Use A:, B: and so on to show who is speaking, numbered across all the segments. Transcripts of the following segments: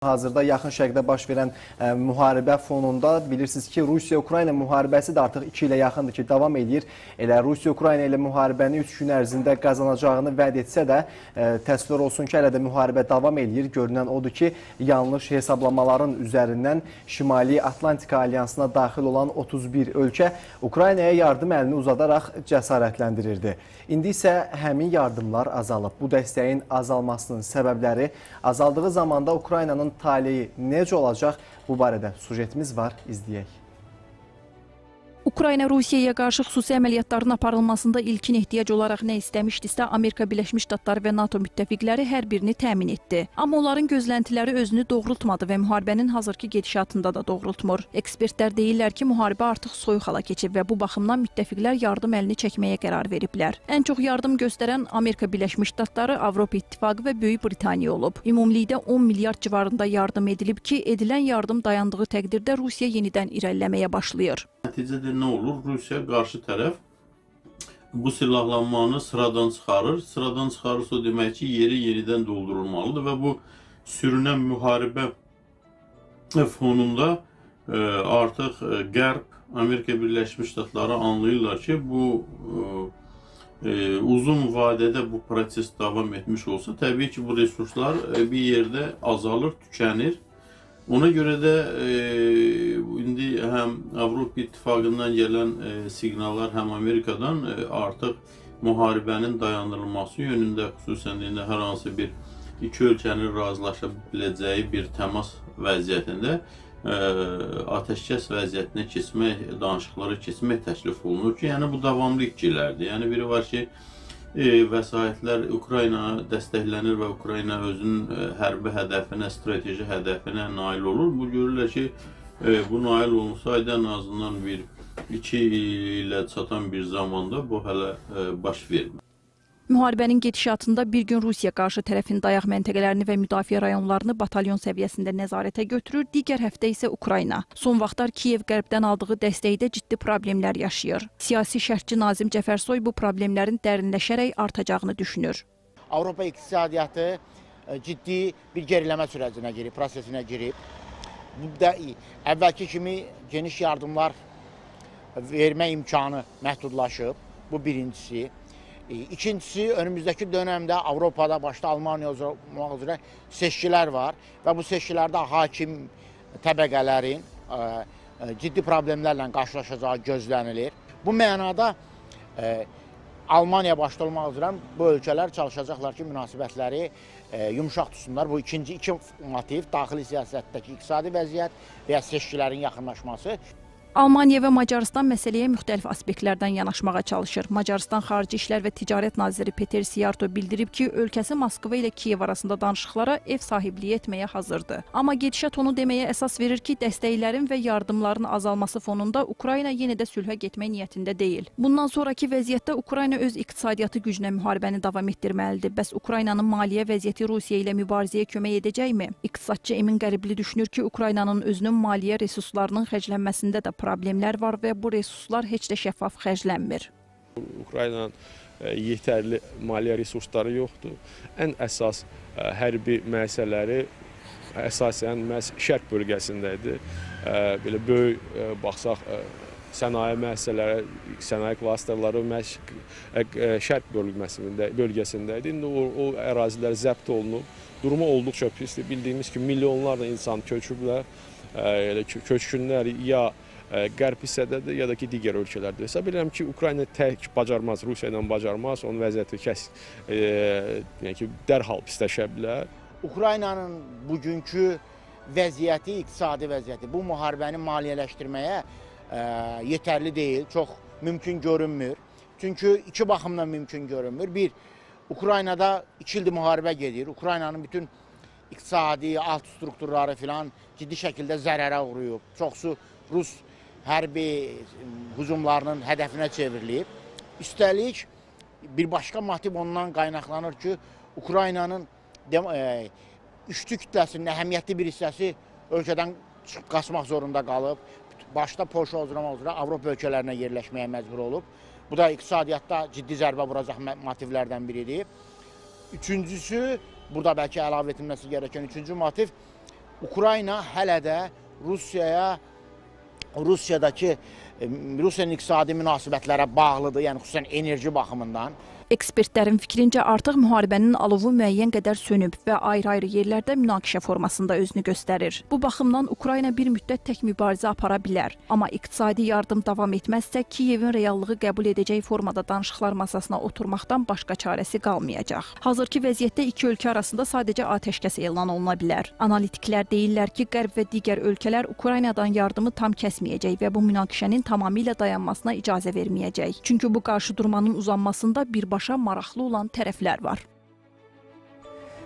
A: Hazırda yaxın şərqdə baş verən ə, müharibə fonunda bilirsiniz ki, Rusiya-Ukrayna müharibəsi də artıq 2 ilə yaxındır ki, davam edir. Elə Rusiya-Ukrayna ilə müharibəni 3 gün ərzində qazanacağını vəd etsə də, ə, təəssüflər olsun ki, hələ də müharibə davam edir. Görünən odur ki, yanlış hesablamaların üzərindən Şimali Atlantika Alyansına daxil olan 31 ölkə Ukraynaya yardım əlini uzadaraq cəsarətləndirirdi. İndi isə həmin yardımlar azalıb. Bu dəstəyin azalmasının səbəbləri azaldığı zamanda Ukraynanın taleyi necə olacaq? Bu barədə sujetimiz var, izləyək.
B: Ukrayna Rusiyaya qarşı xüsusi əməliyyatların aparılmasında ilkin ehtiyac olaraq nə istəmişdisə, Amerika Birləşmiş Ştatları və NATO müttəfiqləri hər birini təmin etdi. Amma onların gözləntiləri özünü doğrultmadı və müharibənin hazırki gedişatında da doğrultmur. Ekspertlər deyirlər ki, müharibə artıq soyuq hala keçib və bu baxımdan müttəfiqlər yardım əlini çəkməyə qərar veriblər. Ən çox yardım göstərən Amerika Birləşmiş Ştatları, Avropa İttifaqı və Böyük Britaniya olub. Ümumilikdə 10 milyard civarında yardım edilib ki, edilən yardım dayandığı təqdirdə Rusiya yenidən irəliləməyə başlayır.
C: Nəticədə nə olur? Rusiya qarşı tərəf bu silahlanmanı sıradan çıxarır. Sıradan çıxarırsa o demək ki, yeri yenidən doldurulmalıdır və bu sürünən müharibə fonunda e, artıq e, Qərb, Amerika Birləşmiş Ştatları anlayırlar ki, bu e, e, uzun vadədə bu proses davam etmiş olsa, təbii ki, bu resurslar e, bir yerdə azalır, tükənir. Ona görə də indi həm Avropa İttifaqından gələn e, siqnallar, həm Amerikadan e, artıq müharibənin dayandırılması yönündə xüsusən də hər hansı bir iki ölkənin razılaşa biləcəyi bir təmas vəziyyətində e, atəşkəs vəziyyətinə keçmək, danışıqlara keçmək təklif olunur ki, yəni bu davamlı itkilərdir. Yəni biri var ki, e, vəsaitlər Ukrayna dəstəklənir və Ukrayna özünün hərbi hədəfinə, strateji hədəfinə nail olur. Bu görürlər ki, e, bu nail olunsaydı ən azından bir 2 ilə çatan bir zamanda bu hələ e, baş vermir.
B: Müharibənin gedişatında bir gün Rusiya qarşı tərəfin dayaq məntəqələrini və müdafiə rayonlarını batalyon səviyyəsində nəzarətə götürür, digər həftə isə Ukrayna. Son vaxtlar Kiyev qərbdən aldığı dəstəkdə ciddi problemlər yaşayır. Siyasi şərhçi Nazim Cəfərsoy bu problemlərin dərinləşərək artacağını düşünür.
D: Avropa iqtisadiyyatı e, ciddi bir geriləmə sürəcinə girib, prosesinə girib. Bu da əvvəlki kimi geniş yardımlar vermə imkanı məhdudlaşıb. Bu birincisi. E, İkincisi, önümüzdəki dönəmdə Avropada, başda Almaniya olmaq üzrə seçkilər var və bu seçkilərdə hakim təbəqələrin e, e, ciddi problemlərlə qarşılaşacağı gözlənilir. Bu mənada Almaniya başda olmaq üzrə bu ölkələr çalışacaqlar ki, münasibətləri e, yumşaq tutsunlar. Bu ikinci iki motiv daxili siyasətdəki iqtisadi vəziyyət və ya seçkilərin yaxınlaşması.
B: Almaniya və Macarıstan məsələyə müxtəlif aspektlərdən yanaşmağa çalışır. Macarıstan Xarici İşlər və Ticarət naziri Peter Siarto bildirib ki, ölkəsi Moskva ilə Kiyev arasında danışıqlara ev sahibliyi etməyə hazırdır. Amma gedişat onu deməyə əsas verir ki, dəstəklərin və yardımların azalması fonunda Ukrayna yenə də sülhə getmək niyyətində deyil. Bundan sonrakı vəziyyətdə Ukrayna öz iqtisadiyyatı gücünə müharibəni davam etdirməlidir. Bəs Ukraynanın maliyyə vəziyyəti Rusiya ilə mübarizəyə kömək edəcəkmi? İqtisadçı Emin Qəribli düşünür ki, Ukraynanın özünün maliyyə resurslarının xərclənməsində də problemlər var və bu resurslar heç də şəffaf xərclənmir.
E: Ukraynanın e, yetərli maliyyə resursları yoxdur. Ən əsas e, hərbi müəssisələri əsasən məhz şərq bölgəsindədir. E, Belə böyük baxsaq sənaye müəssisələri, sənaye klasterləri məhz şərq bölgəsində bölgəsindədir. İndi o, o ərazilər zəbt olunub. Durumu olduqca pisdir. Bildiyimiz kimi milyonlarla insan köçüblər. E, Elə kö- köçkünlər ya ə, qərb hissədədir, ya da ki digər ölkələrdə. Hesab edirəm ki, Ukrayna tək bacarmaz, Rusiya ilə bacarmaz, onun vəziyyəti kəs e, yəni ki, dərhal pisləşə bilər.
D: Ukraynanın bugünkü vəziyyəti, iqtisadi vəziyyəti bu müharibəni maliyyələşdirməyə ə, yetərli deyil, çox mümkün görünmür. Çünki iki baxımdan mümkün görünmür. Bir, Ukraynada 2 ildir müharibə gedir. Ukraynanın bütün iqtisadi, alt strukturları filan ciddi şəkildə zərərə uğrayıb. Çoxsu Rus hərbi hücumlarının hədəfinə çevrilib. Üstəlik bir başqa motiv ondan qaynaqlanır ki, Ukraynanın e, üçlü kütləsinin əhəmiyyətli bir hissəsi ölkədən çıxıb qaçmaq zorunda qalıb. Başda Polşa olmaq üzrə Avropa ölkələrinə yerləşməyə məcbur olub. Bu da iqtisadiyyatda ciddi zərbə vuracaq motivlərdən biridir. Üçüncüsü, burada bəlkə əlavə edilməsi gərəkən üçüncü motiv Ukrayna hələ də Rusiyaya Rusiyadakı e, Rusiyanın iqtisadi münasibətlərə bağlıdır, yəni xüsusən enerji baxımından.
B: Ekspertlərin fikrincə artıq müharibənin alovu müəyyən qədər sönüb və ayrı-ayrı yerlərdə münaqişə formasında özünü göstərir. Bu baxımdan Ukrayna bir müddət tək mübarizə apara bilər, amma iqtisadi yardım davam etməzsə Kiyevin reallığı qəbul edəcəyi formada danışıqlar masasına oturmaqdan başqa çarəsi qalmayacaq. Hazırki vəziyyətdə iki ölkə arasında sadəcə atəşkəs elan oluna bilər. Analitiklər deyirlər ki, Qərb və digər ölkələr Ukraynadan yardımı tam kəsməyəcək və bu münaqişənin tamamilə dayanmasına icazə verməyəcək. Çünki bu qarşıdurmanın uzanmasında birbaşa maraqlı olan tərəflər var.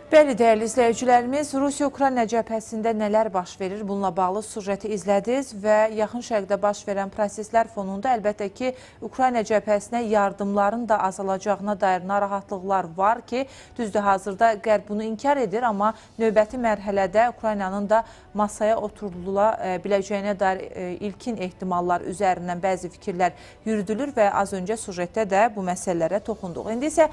F: Bəli, dəyərli izləyicilərimiz, Rusiya-Ukrayna cəbhəsində nələr baş verir? Bununla bağlı süjeti izlədiniz və yaxın şərqdə baş verən proseslər fonunda əlbəttə ki, Ukrayna cəbhəsinə yardımların da azalacağına dair narahatlıqlar var ki, düzdür, hazırda Qərb bunu inkar edir, amma növbəti mərhələdə Ukraynanın da masaya oturula e, biləcəyinə dair e, ilkin ehtimallar üzərindən bəzi fikirlər yürüdülür və az öncə süjetdə də bu məsələlərə toxunduq. İndi isə